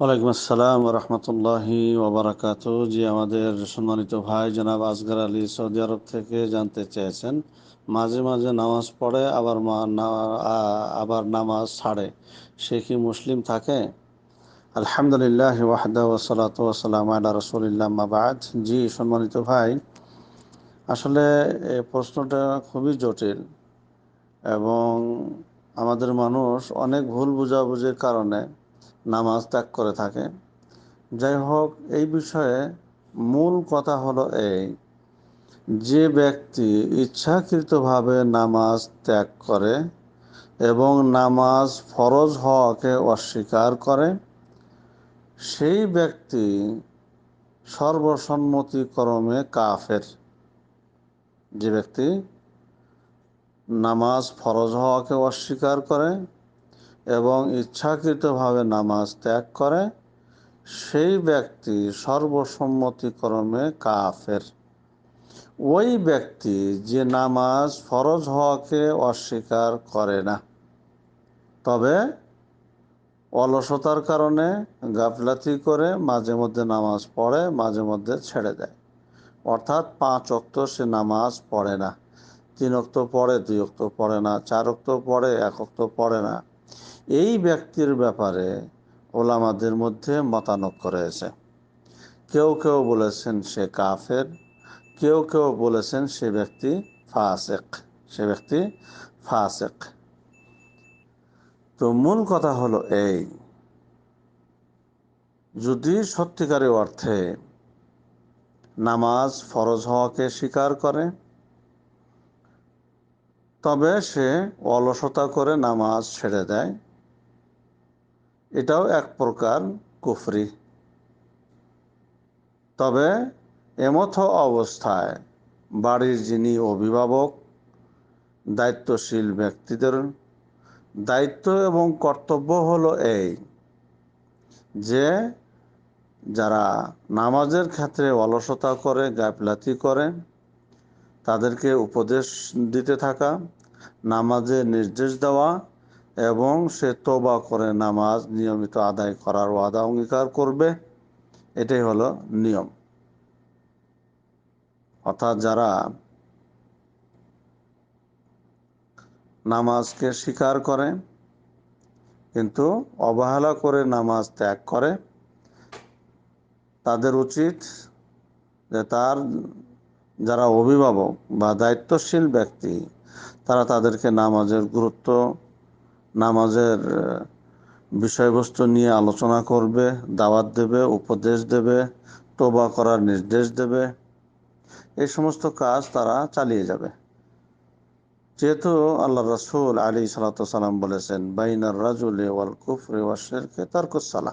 ওয়ালাইকুম আসসালাম রহমতুল্লাহি ওবরাকাত জি, আমাদের সম্মানিত ভাই জনাব আসগর আলী সৌদি আরব থেকে জানতে চেয়েছেন, মাঝে মাঝে নামাজ পড়ে, আবার আবার নামাজ ছাড়ে। সে কি মুসলিম থাকে? আলহামদুলিল্লাহ ওয়াহদা ওসালাত ওসালাম আল্লাহ রসুলিল্লাহ মাবাদ জি, সম্মানিত ভাই, আসলে এই প্রশ্নটা খুবই জটিল এবং আমাদের মানুষ অনেক ভুল বুঝাবুঝির কারণে নামাজ ত্যাগ করে থাকে। যাই হোক, এই বিষয়ে মূল কথা হলো এই, যে ব্যক্তি ইচ্ছাকৃতভাবে নামাজ ত্যাগ করে এবং নামাজ ফরজ হওয়াকে অস্বীকার করে, সেই ব্যক্তি সর্বসম্মতিক্রমে কাফের। যে ব্যক্তি নামাজ ফরজ হওয়াকে অস্বীকার করে এবং ইচ্ছাকৃতভাবে নামাজ ত্যাগ করে, সেই ব্যক্তি সর্বসম্মতিক্রমে কাফের। ওই ব্যক্তি যে নামাজ ফরজ হওয়াকে অস্বীকার করে না। তবে অলসতার কারণে গাফলাতি করে মাঝে মধ্যে নামাজ পড়ে, মাঝে মধ্যে ছেড়ে দেয়। অর্থাৎ পাঁচ অক্ত সে নামাজ পড়ে না। তিন অক্ত পড়ে, দুই অক্ত পড়ে না, চার অক্ত পড়ে, এক অক্ত পড়ে না। এই ব্যক্তির ব্যাপারে ওলামাদের মধ্যে মতানক্য রয়েছে। কেউ কেউ বলেছেন সে কাফের, কেউ কেউ বলেছেন সে ব্যক্তি ফাসেক, সে ব্যক্তি ফাসেক। তো মূল কথা হলো এই, যদি সত্যিকারের অর্থে নামাজ ফরজ হওয়াকে স্বীকার করে তবে সে অলসতা করে নামাজ ছেড়ে দেয়। এটাও এক প্রকার কুফরি। তবে এমথ অবস্থায় বাড়ির যিনি অভিভাবক, দায়িত্বশীল ব্যক্তিদের দায়িত্ব এবং কর্তব্য হলো এই যে যারা নামাজের ক্ষেত্রে অলসতা করে, গাফলাতি করে, তাদেরকে উপদেশ দিতে থাকা নামাজে নির্দেশ দেওয়া এবং সে তোবা করে নামাজ নিয়মিত আদায় করার ওয়াদা অঙ্গীকার করবে। এটাই হলো নিয়ম। অর্থাৎ যারা নামাজকে স্বীকার করে, কিন্তু অবহেলা করে নামাজ ত্যাগ করে, তাদের উচিত যে তার, যারা অভিভাবক বা দায়িত্বশীল ব্যক্তি তারা তাদেরকে নামাজের গুরুত্ব, নামাজের বিষয়বস্তু নিয়ে আলোচনা করবে, দাওয়াত দেবে, উপদেশ দেবে তোবা করার নির্দেশ দেবে। এই সমস্ত কাজ তারা চালিয়ে যাবে। যেহেতু আল্লাহ রসুল আলী সালাতাম বলেছেন, বাইনার রাজুল ওয়াল কুফরে ওয়াশেরকে তারকুসালা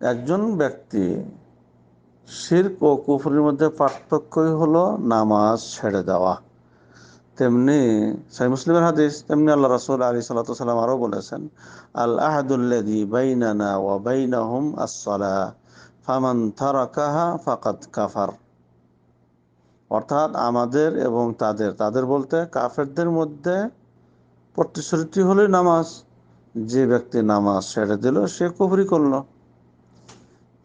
একজন ব্যক্তি শির্ক ও কুফরির মধ্যে পার্থক্যই হলো নামাজ ছেড়ে দেওয়া। তেমনি সাই মুসলিমের হাদিস, তেমনি আল্লাহ রসুল আলী সাল্লাম আরও বলেছেন, আল আহাদুল্লাদি বাইনানা ওয়া বাইনাহুম আসসালা ফামান থারাকাহা ফাকাত কাফার। অর্থাৎ আমাদের এবং তাদের তাদের বলতে কাফেরদের মধ্যে প্রতিশ্রুতি হলোই নামাজ। যে ব্যক্তি নামাজ ছেড়ে দিল, সে কুফরি করল।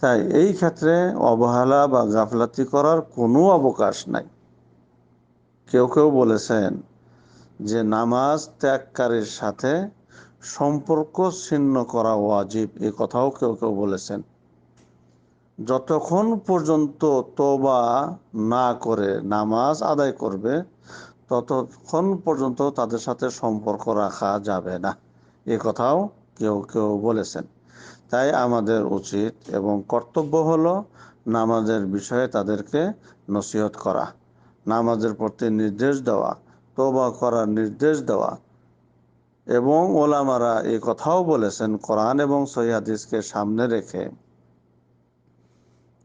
তাই এই ক্ষেত্রে অবহেলা বা গাফলাতি করার কোনো অবকাশ নাই। কেউ কেউ বলেছেন যে নামাজ ত্যাগকারীর সাথে সম্পর্ক ছিন্ন করা ওয়াজিব। এ কথাও কেউ কেউ বলেছেন। যতক্ষণ পর্যন্ত তোবা না করে নামাজ আদায় করবে, ততক্ষণ পর্যন্ত তাদের সাথে সম্পর্ক রাখা যাবে না। এ কথাও কেউ কেউ বলেছেন। তাই আমাদের উচিত এবং কর্তব্য হলো নামাজের বিষয়ে তাদেরকে নসিহত করা। নামাজের প্রতি নির্দেশ দেওয়া তোবা করার নির্দেশ দেওয়া। এবং ওলামারা এ কথাও বলেছেন কোরআন এবং সৈহাদিসকে সামনে রেখে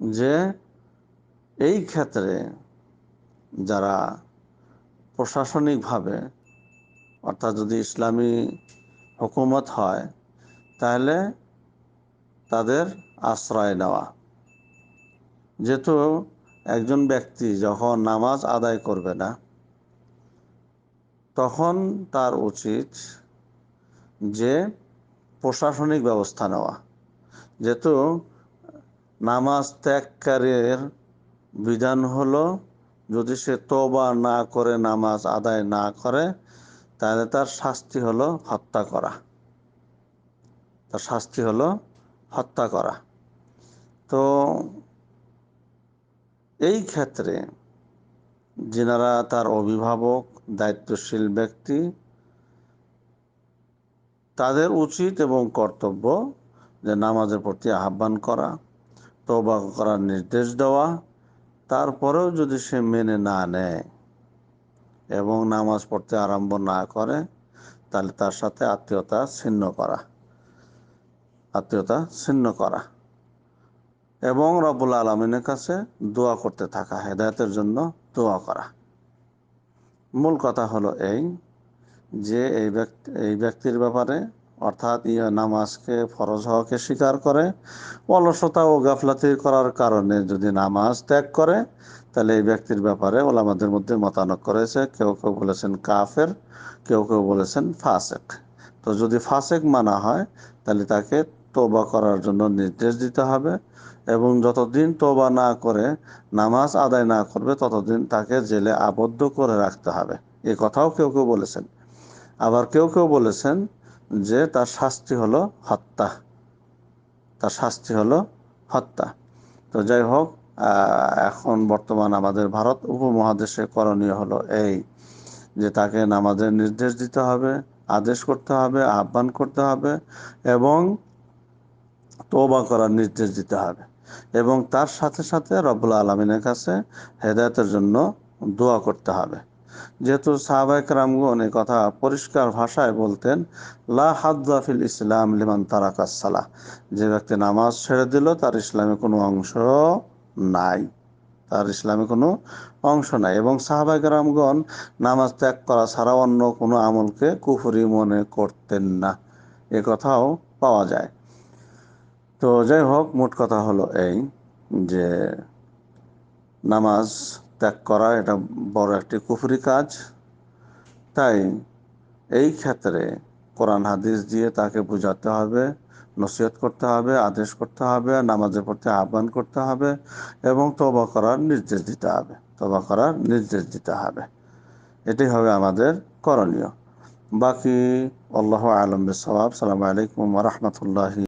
যে এই ক্ষেত্রে যারা প্রশাসনিকভাবে অর্থাৎ যদি ইসলামী হুকুমত হয়, তাহলে তাদের আশ্রয় নেওয়া। যেহেতু একজন ব্যক্তি যখন নামাজ আদায় করবে না, তখন তার উচিত যে প্রশাসনিক ব্যবস্থা নেওয়া। যেহেতু নামাজ ত্যাগকারীর বিধান হলো, যদি সে তোবা না করে, নামাজ আদায় না করে, তাহলে তার শাস্তি হলো হত্যা করা। তার শাস্তি হলো হত্যা করা। তো এই ক্ষেত্রে যেনারা তার অভিভাবক, দায়িত্বশীল ব্যক্তি, তাদের উচিত এবং কর্তব্য যে নামাজের প্রতি আহ্বান করা তবা করার নির্দেশ দেওয়া, তারপরেও যদি সে মেনে না নেয় এবং নামাজ পড়তে আরম্ভ না করে, তাহলে তার সাথে আত্মীয়তা ছিন্ন করা, আত্মীয়তা ছিন্ন করা। এবং রব্বুল আলমিনের কাছে দোয়া করতে থাকা, হেদায়তের জন্য দোয়া করা। মূল কথা হলো এই যে এই ব্যক্তি, এই ব্যক্তির ব্যাপারে, অর্থাৎ ইয়া নামাজকে, ফরজ হওয়াকে স্বীকার করে, অলসতা ও গাফলাতি করার কারণে যদি নামাজ ত্যাগ করে, তাহলে এই ব্যক্তির ব্যাপারে ওলামাদের মধ্যে মতানক করেছে কেউ কেউ বলেছেন কাফের, কেউ কেউ বলেছেন ফাসেক। তো যদি ফাসেক মানা হয়, তাহলে তাকে তোবা করার জন্য নির্দেশ দিতে হবে এবং যতদিন তোবা না করে, নামাজ আদায় না করবে, ততদিন তাকে জেলে আবদ্ধ করে রাখতে হবে। এ কথাও কেউ কেউ বলেছেন। আবার কেউ কেউ বলেছেন যে তার শাস্তি হলো হত্যা তার শাস্তি হলো হত্যা তো যাই হোক এখন বর্তমান আমাদের ভারত উপমহাদেশে করণীয় হলো এই যে তাকে নামাজের নির্দেশ দিতে হবে, আদেশ করতে হবে, আহ্বান করতে হবে এবং তোবা করার নির্দেশ দিতে হবে। এবং তার সাথে সাথে রব্বুল আলমিনের কাছে হেদায়তের জন্য দোয়া করতে হবে। যেহেতু সাহাবাহিক রামগন এই কথা পরিষ্কার ভাষায় বলতেন, লা হাদ্দাফিল ইসলাম লিমান তারাকাসালাহ যে ব্যক্তি নামাজ ছেড়ে দিল, তার ইসলামে কোনো অংশ নাই। তার ইসলামে কোনো অংশ নাই। এবং সাহাবাহিক রামগণ নামাজ ত্যাগ করা ছাড়া অন্য কোনো আমলকে কুফুরি মনে করতেন না। এ কথাও পাওয়া যায়। তো যাই হোক মোট কথা হলো এই যে নামাজ ত্যাগ করা এটা বড় একটি কুফরি কাজ। তাই এই ক্ষেত্রে কোরআন হাদিস দিয়ে তাকে বোঝাতে হবে, নসিহত করতে হবে, আদেশ করতে হবে, নামাজের প্রতি আহ্বান করতে হবে এবং তবা করার নির্দেশ দিতে হবে। তবা করার নির্দেশ দিতে হবে। এটি হবে আমাদের করণীয়। বাকি, আল্লাহ আলম সালাম আলাইকুম রহমতুল্লাহি।